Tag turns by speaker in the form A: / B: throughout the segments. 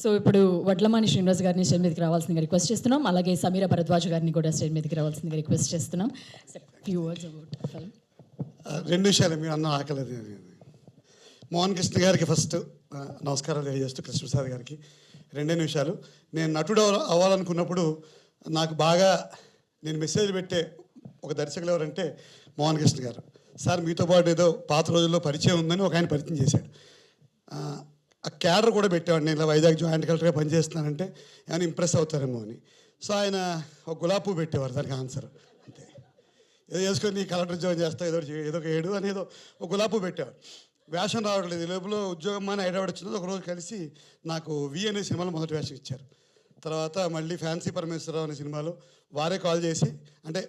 A: So ఇప్పుడు వడ్లమాని శ్రీనివాస్ గారిని stage మీదకి రావాల్సిందిగా రిక్వెస్ట్ చేస్తున్నాం. అలాగే సమీర భరద్వాజ్ గారిని కూడా స్టేజ్ మీదకి రావాల్సిందిగా రిక్వెస్ట్ చేస్తున్నాం. ఫ్యూ వర్డ్స్ అబౌట్ ఫిల్మ్
B: రెండు విషయాలు మీరు అన్న ఆకలేదు. మోహన్ కృష్ణ గారికి ఫస్ట్ నమస్కారాలు తెలియజేస్తూ కృష్ణప్రసాద్ గారికి రెండే నిమిషాలు నేను నటుడు అవ్వాలనుకున్నప్పుడు నాకు బాగా నేను మెసేజ్ పెట్టే ఒక దర్శకులు ఎవరంటే మోహన్ కృష్ణ గారు. సార్ మీతో పాటు ఏదో పాత రోజుల్లో పరిచయం ఉందని ఒక ఆయన పరిచయం చేశాడు. ఆ, క్యాడర్ కూడా పెట్టేవాడు నేను ఇలా వైజాగ్ జాయింట్ కలెక్టర్గా పనిచేస్తున్నానంటే ఏమైనా ఇంప్రెస్ అవుతారేమో అని. సో ఆయన ఒక గులాబీ పువ్వు పెట్టేవారు దానికి ఆన్సర్. అంతే. ఏదో వేసుకొని నీ కలెక్టర్ ఉద్యోగం చేస్తావు ఏదో ఏదో ఒక ఏడు అని ఏదో ఒక గులాబీ పెట్టేవాడు. వేషం రావట్లేదు ఈ లోపల ఉద్యోగం అని హైదరాబాద్ వచ్చినది ఒక రోజు కలిసి నాకు వి అనే సినిమాలో మొదటి వేషం ఇచ్చారు. తర్వాత మళ్ళీ ఫ్యాన్సీ పరమేశ్వరరావు అనే సినిమాలో వారే కాల్ చేసి అంటే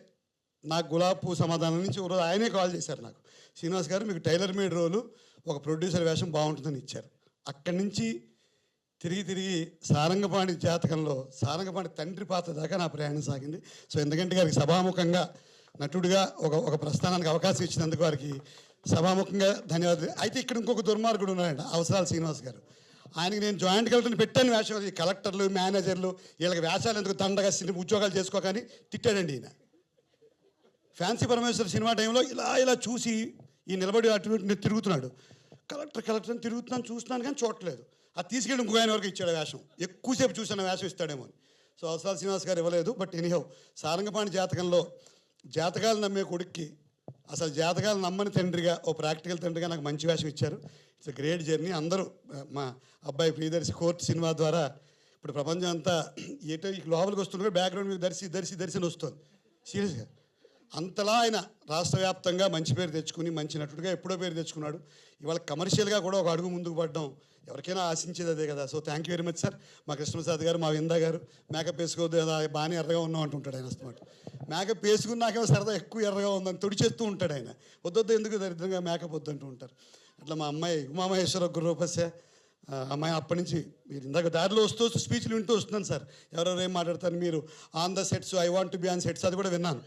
B: నాకు గులాబ్ పువ్వు సమాధానం నుంచి ఒక రోజు ఆయనే కాల్ చేశారు నాకు. శ్రీనివాస్ గారు మీకు టైలర్ మేడ్ రోలు ఒక ప్రొడ్యూసర్ వేషం బాగుంటుందని ఇచ్చారు. అక్కడి నుంచి తిరిగి తిరిగి సారంగపాణి జాతకంలో సారంగపాణి తండ్రి పాత్ర దాకా నా ప్రయాణం సాగింది. సో ఎందుకంటే గారికి సభాముఖంగా నటుడిగా ఒక ఒక ప్రస్థానానికి అవకాశం ఇచ్చినందుకు వారికి సభాముఖంగా ధన్యవాదాలు. అయితే ఇక్కడ ఇంకొక దుర్మార్గుడు ఉన్నాడండి అవసరాలు శ్రీనివాస్ గారు. ఆయనకి నేను జాయింట్ కలెక్టర్ని పెట్టాను వేషం ఈ కలెక్టర్లు మేనేజర్లు వీళ్ళకి వేషాలు ఎందుకు దండగా సినిమా ఉద్యోగాలు చేసుకోకని తిట్టాడండి ఈయన. ఫ్యాన్సీ పరమేశ్వర సినిమా టైంలో ఇలా ఇలా చూసి ఈ నిలబడి అటు తిరుగుతున్నాడు. కలెక్టర్ కలెక్టర్ అని తిరుగుతున్నాను చూస్తున్నాను కానీ చూడట్లేదు. అది తీసుకెళ్ళి ఇంకో ఆయన వరకు ఇచ్చాడు వేషం. ఎక్కువసేపు చూసిన వేషం ఇస్తాడేమో అని. సో అవసరాల శ్రీనివాస్ గారు ఇవ్వలేదు. బట్ ఎనీహౌ సారంగపాణి జాతకంలో జాతకాలు నమ్మే కొడుక్కి అసలు జాతకాలు నమ్మని తండ్రిగా ఓ ప్రాక్టికల్ తండ్రిగా నాకు మంచి వేషం ఇచ్చారు. It's great journey. అందరూ మా అబ్బాయి ప్రియదర్శి కోర్ట్ సినిమా ద్వారా ఇప్పుడు ప్రపంచం అంతా ఏటో లోపలికి వస్తుంది బ్యాక్గ్రౌండ్ మీకు దర్శి దర్శి దర్శనం వస్తుంది. సీరియస్గా అంతలా ఆయన రాష్ట్ర వ్యాప్తంగా మంచి పేరు తెచ్చుకుని మంచి నటుడిగా ఎప్పుడో పేరు తెచ్చుకున్నాడు. ఇవాళ కమర్షియల్గా కూడా ఒక అడుగు ముందుకు పడడం ఎవరికైనా ఆశించేది అదే కదా. So thank you very much sir మా కృష్ణప్రసాద్ గారు మా విందా గారు మేకప్ వేసుకోవద్దు బాగానే ఎర్రగా ఉన్నాం అంటుంటాడు ఆయన అస్తమాట. మేకప్ వేసుకున్నాకేమో సరదా ఎక్కువ ఎర్రగా ఉందని తుడిచేస్తూ ఉంటాడు ఆయన. వద్దొద్దు ఎందుకు దరిద్రంగా మేకప్ వద్దు అంటూ ఉంటారు. అట్లా మా అమ్మాయి ఉమామహేశ్వర గురూపస్య అమ్మాయి అప్పటి నుంచి మీరు ఇందాక దారిలో వస్తూ స్పీచ్లు వింటూ వస్తున్నాను సార్ ఎవరెవరు ఏం మాట్లాడతారు మీరు? On the sets I want be on sets అది కూడా విన్నాను.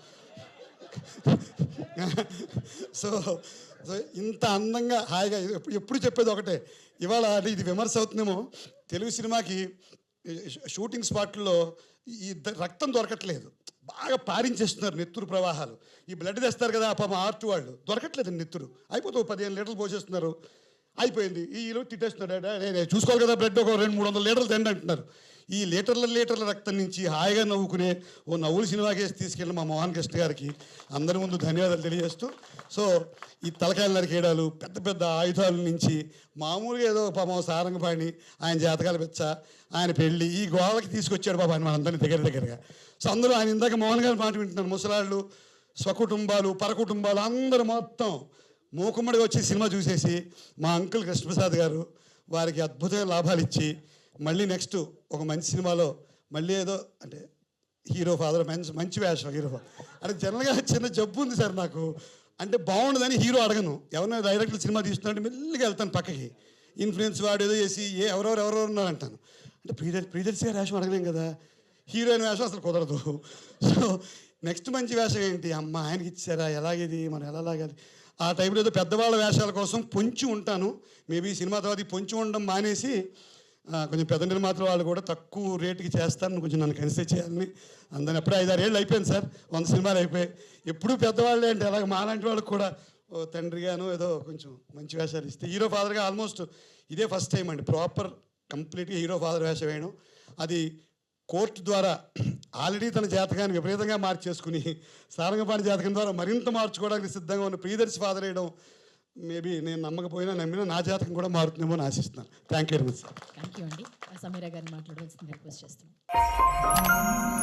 B: సో సో ఇంత అందంగా హాయిగా ఎప్పుడు చెప్పేది ఒకటే. ఇవాళ అంటే ఇది విమర్శ అవుతుందేమో. తెలుగు సినిమాకి షూటింగ్ స్పాట్లో ఈ ద- రక్తం దొరకట్లేదు. బాగా పారించేస్తున్నారు నెత్తురు ప్రవాహాలు. ఈ బ్లడ్ తెస్తారు కదా పాప ఆర్ట్ వాళ్ళు. దొరకట్లేదు నెత్తురు. అయిపోతుంది పదిహేను లీటర్లు పోసేస్తున్నారు. అయిపోయింది. ఈ ఈలో తిట్టేస్తున్నాడు నేను చూసుకోవాలి కదా బ్లడ్ ఒక రెండు మూడు వందల లీటర్లు తిండి అంటున్నారు. ఈ లీటర్ల లీటర్ల రక్తం నుంచి హాయిగా నవ్వుకునే ఓ నవ్వుల సినిమాకేసి తీసుకెళ్ళిన మా మోహన్ కృష్ణ గారికి అందరి ముందు ధన్యవాదాలు తెలియజేస్తూ సో ఈ తలకాయలు నరికేయడాలు పెద్ద పెద్ద ఆయుధాల నుంచి మామూలుగా ఏదో పాపం సారంగపాణి ఆయన జాతకాలు పెచ్చ ఆయన పెళ్ళి ఈ గోడలకి తీసుకొచ్చాడు పాప ఆయన మనందరినీ దగ్గర దగ్గరగా. సో అందరూ ఆయన ఇందాక మోహన్ గారి మాట వింటున్నారు ముసలాళ్ళు స్వకుటుంబాలు పరకుటుంబాలు అందరూ మొత్తం మూకుమ్మడిగా వచ్చి సినిమా చూసేసి మా అంకుల్ కృష్ణప్రసాద్ గారు వారికి అద్భుతమైన లాభాలు ఇచ్చి మళ్ళీ నెక్స్ట్ ఒక మంచి సినిమాలో మళ్ళీ ఏదో అంటే హీరో ఫాదర్ మంచి మంచి వేషం హీరో అంటే జనరల్గా చిన్న జబ్బు ఉంది సార్ నాకు. అంటే బాగుండదని హీరో అడగను. ఎవరైనా డైరెక్టర్ సినిమా తీస్తున్నారంటే మెల్లిగా వెళ్తాను పక్కకి. ఇన్ఫ్లుయెన్స్ వాడు ఏదో చేసి ఏ ఎవరెవరు ఎవరెవరు ఉన్నారు అంటాను. అంటే ప్రీదర్ ప్రీదర్శి గారి వేషం అడగలేం కదా. హీరోయిన్ వేషం అసలు కుదరదు. సో నెక్స్ట్ మంచి వేషం ఏంటి? అమ్మ ఆయనకి ఇచ్చారా? ఎలాగేది? మనం ఎలా లాగాలి? ఆ టైంలో ఏదో పెద్దవాళ్ళ వేషాల కోసం పొంచి ఉంటాను. మేబీ సినిమా తర్వాత పొంచి ఉండడం మానేసి కొంచెం పెద్ద మాత్రం వాళ్ళు కూడా తక్కువ రేటుకి చేస్తారని కొంచెం నన్ను కన్సిడర్ చేయాలని అందరిని ఎప్పుడూ ఐదారు ఏళ్ళు అయిపోయింది సార్. వంద సినిమాలు అయిపోయాయి. ఎప్పుడూ పెద్దవాళ్ళే అంటే అలాగే మాలాంటి వాళ్ళకి కూడా ఓ తండ్రిగాను ఏదో కొంచెం మంచి వేషాలు ఇస్తే హీరో ఫాదర్గా ఆల్మోస్ట్ ఇదే ఫస్ట్ టైం అండి. ప్రాపర్ కంప్లీట్గా హీరో ఫాదర్ వేషం వేయడం. అది కోర్టు ద్వారా ఆల్రెడీ తన జాతకాన్ని విపరీతంగా మార్చేసుకుని సారంగపాణి జాతకం ద్వారా మరింత మార్చుకోవడానికి సిద్ధంగా ఉన్న ప్రియదర్శి ఫాదర్ వేయడం మేబీ నేను నమ్మకపోయినా నమ్మినా నా జాతకం కూడా మారుతుందేమో అని ఆశిస్తున్నాను. Thank you very much sir
A: thank you అండి. సమీరా గారిని మాట్లాడవలసింది రిక్వెస్ట్ చేస్తున్నాను.